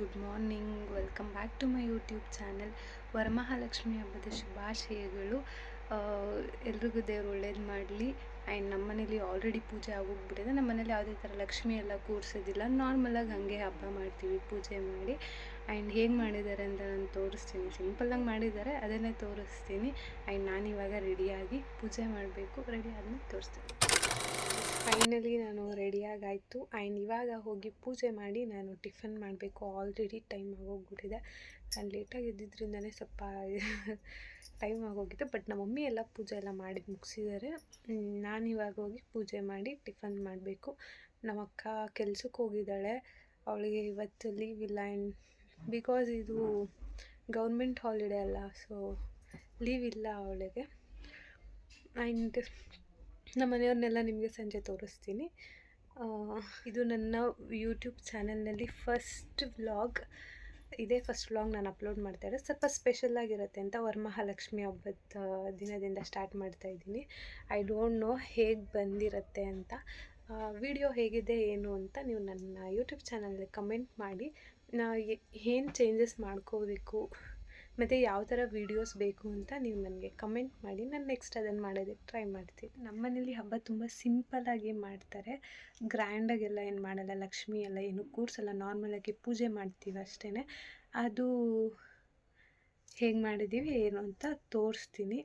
Good morning. Welcome back to my YouTube channel. Varamahalakshmi ಹಬ್ಬದ ಶುಭಾಶಯಗಳು. ಎಲ್ರಿಗೂ ದೇವ್ರು ಒಳ್ಳೇದು ಮಾಡಲಿ. ಆ್ಯಂಡ್ ನಮ್ಮ ಮನೇಲಿ ಆಲ್ರೆಡಿ ಪೂಜೆ ಆಗೋಗ್ಬಿಟ್ಟಿದೆ. ನಮ್ಮ ಮನೇಲಿ ಯಾವುದೇ ಥರ ಲಕ್ಷ್ಮಿ ಎಲ್ಲ ಕೂರಿಸೋದಿಲ್ಲ. ನಾರ್ಮಲಾಗಿ ಹಂಗೆ ಹಬ್ಬ ಮಾಡ್ತೀವಿ, ಪೂಜೆ ಮಾಡಿ. ಆ್ಯಂಡ್ ಹೇಗೆ ಮಾಡಿದ್ದಾರೆ ಅಂತ ನಾನು ತೋರಿಸ್ತೀನಿ. ಸಿಂಪಲ್ಲಾಗಿ ಮಾಡಿದ್ದಾರೆ, ಅದನ್ನೇ ತೋರಿಸ್ತೀನಿ. ಆ್ಯಂಡ್ ನಾನಿವಾಗ ರೆಡಿಯಾಗಿ ಪೂಜೆ ಮಾಡಬೇಕು. ರೆಡಿ ಆದಮೇಲೆ ತೋರಿಸ್ತೀನಿ. ಫೈನಲಿ ನಾನು ರೆಡಿಯಾಗಾಯಿತು ಆ್ಯಂಡ್ ಇವಾಗ ಹೋಗಿ ಪೂಜೆ ಮಾಡಿ ನಾನು ಟಿಫನ್ ಮಾಡಬೇಕು. ಆಲ್ರೆಡಿ ಟೈಮ್ ಆಗೋಗ್ಬಿಟ್ಟಿದೆ. ನಾನು ಲೇಟಾಗಿ ಎದ್ದಿದ್ರಿಂದನೇ ಸ್ವಲ್ಪ ಟೈಮ್ ಆಗೋಗಿದೆ. ಬಟ್ ನಮ್ಮ ಮಮ್ಮಿ ಎಲ್ಲ ಪೂಜೆ ಎಲ್ಲ ಮಾಡಿ ಮುಗಿಸಿದ್ದಾರೆ. ನಾನು ಇವಾಗ ಹೋಗಿ ಪೂಜೆ ಮಾಡಿ ಟಿಫನ್ ಮಾಡಬೇಕು. ನಮ್ಮ ಅಕ್ಕ ಕೆಲ್ಸಕ್ಕೆ ಹೋಗಿದ್ದಾಳೆ. ಅವಳಿಗೆ ಇವತ್ತು ಲೀವ್ ಇಲ್ಲ. ಆ್ಯಂಡ್ ಬಿಕಾಸ್ ಇದು ಗೌರ್ಮೆಂಟ್ ಹಾಲಿಡೇ ಅಲ್ಲ ಸೊ ಲೀವ್ ಇಲ್ಲ ಅವಳಿಗೆ. ಆ್ಯಂಡ್ ನಮ್ಮ ಮನೆಯವ್ರನ್ನೆಲ್ಲ ನಿಮಗೆ ಸಂಜೆ ತೋರಿಸ್ತೀನಿ. ಇದು ನನ್ನ ಯೂಟ್ಯೂಬ್ ಚಾನಲ್ನಲ್ಲಿ ಫಸ್ಟ್ ವ್ಲಾಗ್ ಇದೇ ಫಸ್ಟ್ ವ್ಲಾಗ್ ನಾನು ಅಪ್ಲೋಡ್ ಮಾಡ್ತಾ ಇರೋದು. ಸ್ವಲ್ಪ ಸ್ಪೆಷಲ್ ಆಗಿರುತ್ತೆ ಅಂತ ವರಮಹಾಲಕ್ಷ್ಮಿ ಹಬ್ಬದ ದಿನದಿಂದ ಸ್ಟಾರ್ಟ್ ಮಾಡ್ತಾ ಇದ್ದೀನಿ. ಐ ಡೋಂಟ್ ನೋ ಹೇಗೆ ಬಂದಿರುತ್ತೆ ಅಂತ. ವಿಡಿಯೋ ಹೇಗಿದೆ, ಏನು ಅಂತ ನೀವು ನನ್ನ ಯೂಟ್ಯೂಬ್ ಚಾನಲಲ್ಲಿ ಕಮೆಂಟ್ ಮಾಡಿ. ನಾ ಏನು ಚೇಂಜಸ್ ಮಾಡ್ಕೋಬೇಕು? ಮತ್ತು ಯಾವ ಥರ ವೀಡಿಯೋಸ್ ಬೇಕು ಅಂತ ನೀವು ನನಗೆ ಕಮೆಂಟ್ ಮಾಡಿ, ನಾನು ನೆಕ್ಸ್ಟ್ ಅದನ್ನು ಮಾಡೋದಕ್ಕೆ ಟ್ರೈ ಮಾಡ್ತೀನಿ. ನಮ್ಮ ಮನೇಲಿ ಹಬ್ಬ ತುಂಬ ಸಿಂಪಲ್ಲಾಗಿ ಮಾಡ್ತಾರೆ. ಗ್ರ್ಯಾಂಡಾಗೆಲ್ಲ ಏನು ಮಾಡಲ್ಲ, ಲಕ್ಷ್ಮಿ ಎಲ್ಲ ಏನು ಕೂರಿಸಲ್ಲ ನಾರ್ಮಲಾಗಿ ಪೂಜೆ ಮಾಡ್ತೀವಿ ಅಷ್ಟೇ ಅದು ಹೇಗೆ ಮಾಡಿದ್ದೀವಿ, ಏನು ಅಂತ ತೋರಿಸ್ತೀನಿ.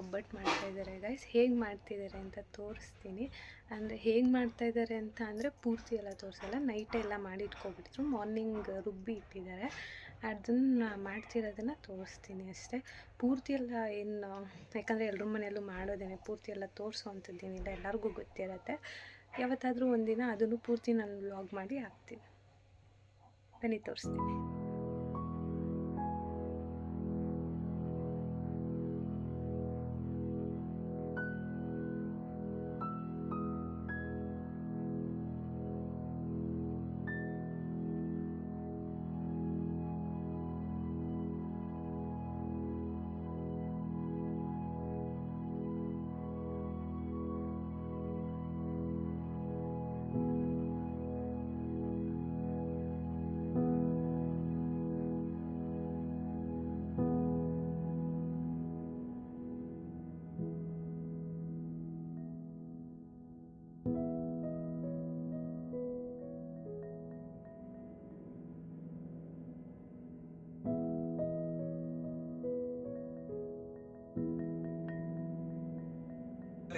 ಒಬ್ಬಟ್ಟು ಮಾಡ್ತಾ ಗೈಸ್ ಹೇಗೆ ಮಾಡ್ತಿದ್ದಾರೆ ಅಂತ ತೋರಿಸ್ತೀನಿ. ಅಂದರೆ ಹೇಗೆ ಮಾಡ್ತಾ ಇದ್ದಾರೆ ಅಂತ ಅಂದರೆ ಪೂರ್ತಿ ಎಲ್ಲ ತೋರಿಸಲ್ಲ ನೈಟ್ ಎಲ್ಲ ಮಾಡಿ ಇಟ್ಕೊಬಿಟ್ರು. ಮಾರ್ನಿಂಗ್ ರುಬ್ಬಿ ಇಟ್ಟಿದ್ದಾರೆ. ಅದನ್ನು ಮಾಡ್ತಿರೋದನ್ನು ತೋರಿಸ್ತೀನಿ ಅಷ್ಟೇ. ಪೂರ್ತಿ ಎಲ್ಲ ಏನು, ಯಾಕಂದರೆ ಎಲ್ಲರ ಮನೆಯಲ್ಲೂ ಮಾಡೋದೇನೆ. ಪೂರ್ತಿ ಎಲ್ಲ ತೋರಿಸುವಂಥದ್ದೇನಿಲ್ಲ. ಎಲ್ಲರಿಗೂ ಗೊತ್ತಿರತ್ತೆ. ಯಾವತ್ತಾದರೂ ಒಂದಿನ ಅದನ್ನು ಪೂರ್ತಿ ನಾನು ವ್ಲಾಗ್ ಮಾಡಿ ಹಾಕ್ತೀನಿ. ಬನ್ನಿ ತೋರಿಸ್ತೀನಿ.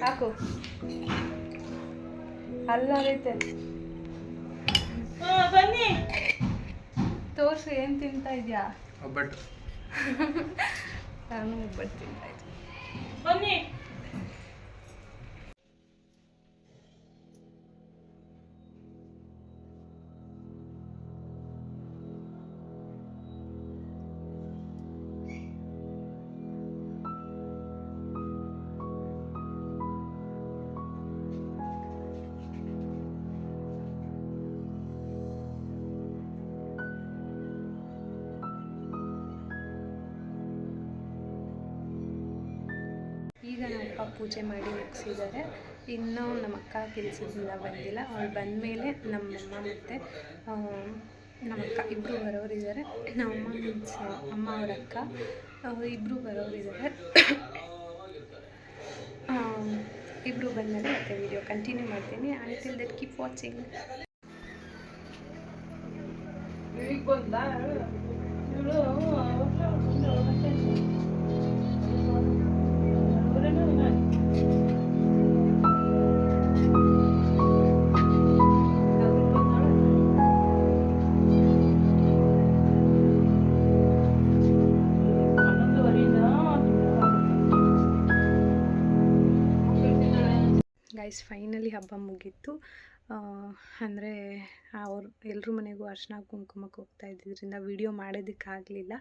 ಹಾಕು. ಅಲ್ಲೈತೆ ಬನ್ನಿ. ತೋರ್ಸು ಏನು ತಿಂತಾ ಇದ್ಯಾ? ಒಬ್ಬಟ್ಟು. ನಾನು ಒಬ್ಬಟ್ಟು ತಿಂತಾ ಇದ್ದೀನಿ. ಬನ್ನಿ. ಪೂಜೆ ಮಾಡಿ ಮುಗಿಸಿದ್ದಾರೆ ಇನ್ನೂ ನಮ್ಮ ಅಕ್ಕ ಕೆಲಸದಿಂದ ಬಂದಿಲ್ಲ ಅವಳು ಬಂದಮೇಲೆ ನಮ್ಮಮ್ಮ ಮತ್ತು ನಮ್ಮಕ್ಕ ಇಬ್ಬರು ಬರೋರಿದ್ದಾರೆ ನಮ್ಮಮ್ಮ ಮೀನ್ಸ್ ಅಮ್ಮ ಅವ್ರ ಅಕ್ಕ ಇಬ್ಬರು ಬರೋರಿದ್ದಾರೆ ಇಬ್ಬರು ಬಂದಮೇಲೆ ಮತ್ತೆ ವಿಡಿಯೋ ಕಂಟಿನ್ಯೂ ಮಾಡ್ತೀನಿ ಅಂಟಿಲ್ ದಟ್ ಕೀಪ್ ವಾಚಿಂಗ್ ಬಂದ ಗೈಸ್ ಫೈನಲಿ ಹಬ್ಬ ಮುಗೀತು. ಅಂದರೆ ಅವ್ರು ಎಲ್ಲರ ಮನೆಗೂ ಅರ್ಶಿನ ಕುಂಕುಮಕ್ಕೆ ಹೋಗ್ತಾ ಇದ್ದಿದ್ದರಿಂದ ವಿಡಿಯೋ ಮಾಡೋದಕ್ಕಾಗಲಿಲ್ಲ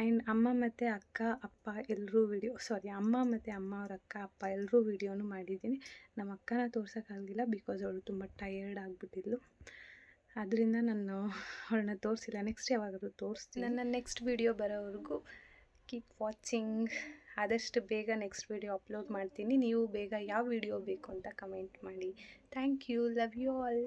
ಆ್ಯಂಡ್ ಅಮ್ಮ ಮತ್ತು ಅಕ್ಕ, ಅಪ್ಪ ಎಲ್ಲರೂ ವಿಡಿಯೋ ಸಾರಿ ಅಮ್ಮ ಮತ್ತು ಅಮ್ಮ ಅವ್ರ ಅಕ್ಕ, ಅಪ್ಪ ಎಲ್ಲರೂ ವಿಡಿಯೋನು ಮಾಡಿದ್ದೀನಿ. ನಮ್ಮ ಅಕ್ಕನ ತೋರ್ಸೋಕ್ಕಾಗಲಿಲ್ಲ ಬಿಕಾಸ್ ಅವಳು ತುಂಬ ಟಯರ್ಡ್ ಆಗಿಬಿಟ್ಟಿದ್ಲು. ಅದರಿಂದ ನಾನು ಅವಳನ್ನ ತೋರಿಸಿಲ್ಲ. ನೆಕ್ಸ್ಟ್ ಯಾವಾಗಾದರೂ ತೋರಿಸ್ತೀನಿ. ನನ್ನ ನೆಕ್ಸ್ಟ್ ವಿಡಿಯೋ ಬರೋವರೆಗೂ ಕೀಪ್ ವಾಚಿಂಗ್ ಆದಷ್ಟು ಬೇಗ ನೆಕ್ಸ್ಟ್ ವಿಡಿಯೋ ಅಪ್ಲೋಡ್ ಮಾಡ್ತೀನಿ. ನೀವು ಬೇಗ ಯಾವ ವಿಡಿಯೋ ಬೇಕು ಅಂತ ಕಮೆಂಟ್ ಮಾಡಿ. Thank you love you all